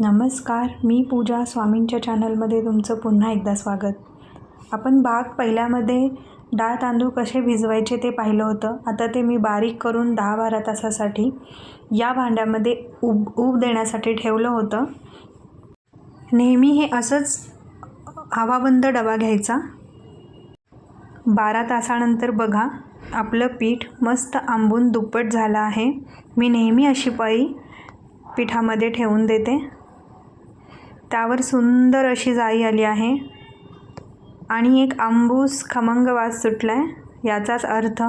नमस्कार मी पूजा स्वामींच्या चॅनलमध्ये तुमचं पुन्हा एकदा स्वागत. आपण भाग पहिल्यामध्ये डाळ तांदूळ कसे भिजवायचे ते पाहिलं होतं. आता ते मी बारीक करून दहा बारा तासासाठी या भांड्यामध्ये उब ऊब देण्यासाठी ठेवलं होतं. नेहमी हे असंच हवाबंद डबा घ्यायचा. बारा तासानंतर बघा आपलं पीठ मस्त आंबून दुप्पट झालं आहे. मी नेहमी अशी पळी पिठामध्ये ठेवून देते. त्यावर सुंदर अशी जाई आली आहे. आणि एक आंबूस खमंग वास सुटला आहे याचाच अर्थ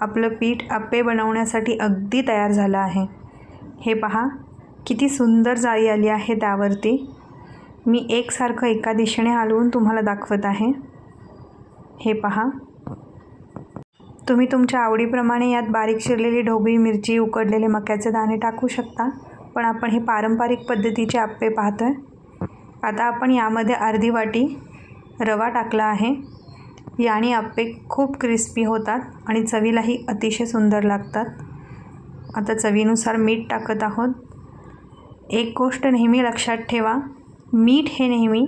आपलं पीठ आप्पे बनवण्यासाठी अगदी तयार झालं आहे. हे पहा किती सुंदर जाई आली आहे त्यावरती. मी एकसारखं एका दिशेने हलवून तुम्हाला दाखवत आहे. हे पहा. तुम्ही तुमच्या आवडीप्रमाणे यात बारीक चिरलेली ढोबळी मिरची उकडलेले मक्याचे दाणे टाकू शकता. पण आपण हे पारंपरिक पद्धतीचे आप्पे पाहतो आहे आता आपण यामध्ये अर्धी वाटी रवा टाकला आहे. याने आप्पे खूप क्रिस्पी होतात आणि चवीलाही अतिशय सुंदर लागतात. आता चवीनुसार मीठ टाकत आहोत. एक गोष्ट नेहमी लक्षात ठेवा मीठ हे नेहमी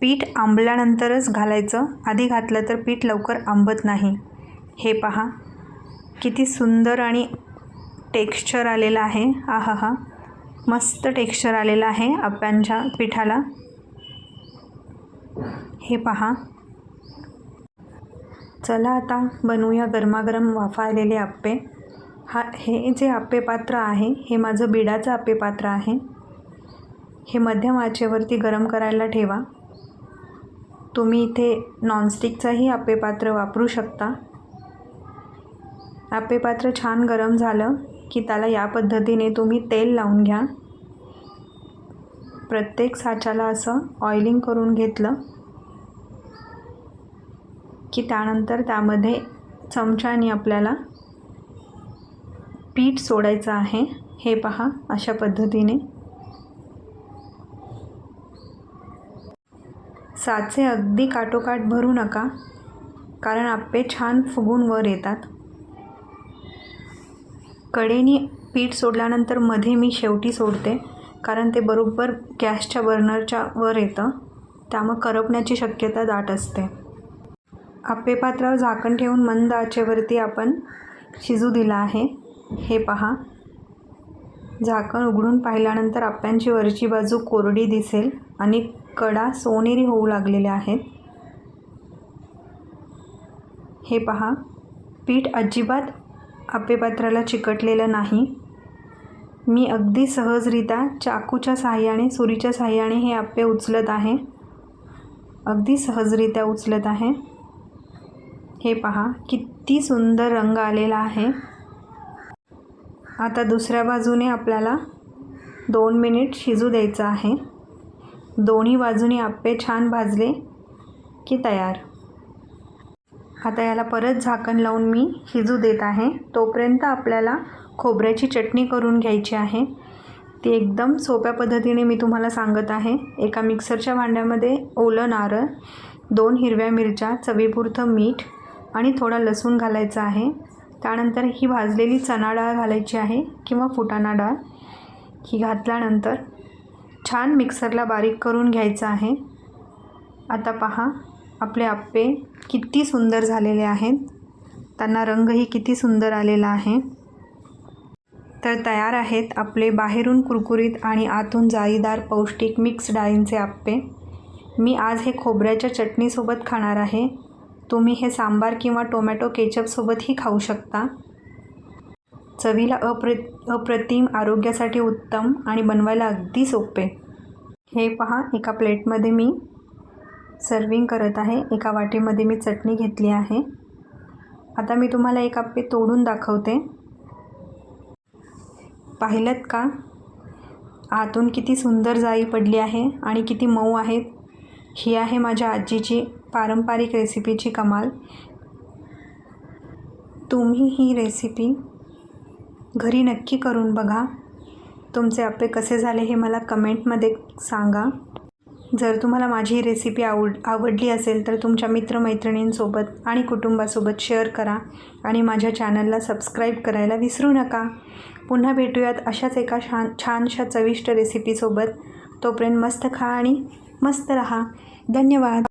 पीठ आंबल्यानंतरच घालायचं. आधी घातलं तर पीठ लवकर आंबत नाही. हे पहा किती सुंदर आणि टेक्स्चर आलेलं आहे. आहा हा मस्त टेक्स्चर आलेलं आहे अप्प्यांच्या पिठाला. हे पहा. चला आता बनवूया गरमागरम वाफाळलेले आप्पे. हा हे जे आप्पे पात्र आहे हे माझं बिडाचं आप्पे पात्र आहे. हे मध्यम आचेवरती गरम करायला ठेवा. तुम्ही इथे नॉनस्टिकचंही आप्पे पात्र वापरू शकता. आप्पे पात्र छान गरम झालं. की त्याला या पद्धतीने तुम्ही तेल लावून घ्या. प्रत्येक साच्याला असं ऑइलिंग करून घेतलं की त्यानंतर त्यामध्ये चमच्याने आपल्याला पीठ सोडायचं आहे. हे पहा अशा पद्धतीने. साचे अगदी काटोकाट भरू नका कारण आप्पे छान फुगून वर येतात. कडेनी पीठ सोडल्यानंतरमध्ये मी शेवटी सोडते कारण ते बरोबर गॅसच्या बर्नरच्या वर येतं. त्यामुळे करपण्याची शक्यता दाट असते. आप्पेपात्रावर झाकण ठेवून मंद आचेवरती आपण शिजू दिला आहे. हे पहा. झाकण उघडून पाहिल्यानंतर आप्यांची वरची बाजू कोरडी दिसेल आणि कडा सोनेरी होऊ लागलेल्या आहेत. हे पहा. पीठ अजिबात आप्पेपात्राला चिकटलेलं नाही. मी अगदी सहजरित्या चाकूच्या साहाय्याने सुरीच्या साहाय्याने हे आप्पे उचलत आहे. अगदी सहजरित्या उचलत आहे. हे पहा किती सुंदर रंग आलेला आहे. आता दुसऱ्या बाजूने आपल्याला दोन मिनिट शिजू द्यायचं आहे. दोन्ही बाजूने आप्पे छान भाजले की तयार. आता याला परत झाकण लावून मी शिजू देत आहे. तोपर्यंत आपल्याला खोबऱ्याची चटणी करून घ्यायची आहे. ती एकदम सोप्या पद्धतीने मी तुम्हाला सांगत आहे. एका मिक्सरच्या भांड्यामध्ये ओलं नारळ दोन हिरव्या मिरच्या चवीपुरतं मीठ आणि थोडा लसूण घालायचा आहे. त्यानंतर ही भाजलेली चणा डाळ घालायची आहे किंवा फुटाणा डाळ. ही घातल्यानंतर छान मिक्सरला बारीक करून घ्यायचं आहे. आता पहा आपले आप्पे किती सुंदर झालेले आहेत. त्यांना रंगही किती सुंदर आलेला आहे. तर तयार आहेत आपले बाहेरून कुरकुरीत आणि आतून जाळीदार पौष्टिक मिक्स डाळींचे आप्पे. मी आज हे खोबऱ्याच्या चटणीसोबत खाणार आहे. तुम्ही हे सांबार किंवा टोमॅटो केचपसोबतही खाऊ शकता. चवीला अप्र अप्रतिम आरोग्यासाठी उत्तम आणि बनवायला अगदी सोपे. हे पहा एका प्लेटमध्ये मी सर्विंग करत आहे. एका वाटीमध्ये मी चटणी घेतली आहे. आता मी तुम्हाला एक आप्पे तोडून दाखवते. पाहिलं का? आतून किती सुंदर जाई पडली आहे आणि किती मऊ आहेत ही आहे माझ्या आजीची पारंपरिक रेसिपीची कमाल. तुम्ही ही रेसिपी घरी नक्की करून बघा. तुमचे आप्पे कसे झाले हे मला कमेंटमध्ये सांगा. जर तुम्हाला माझी ही रेसिपी आवड आवडली असेल तर तुमच्या मित्रमैत्रिणींसोबत आणि कुटुंबासोबत शेअर करा आणि माझ्या चॅनलला सबस्क्राईब करायला विसरू नका. पुन्हा भेटूयात अशाच एका छान छानशा चविष्ट रेसिपीसोबत तोपर्यंत मस्त खा आणि मस्त रहा. धन्यवाद.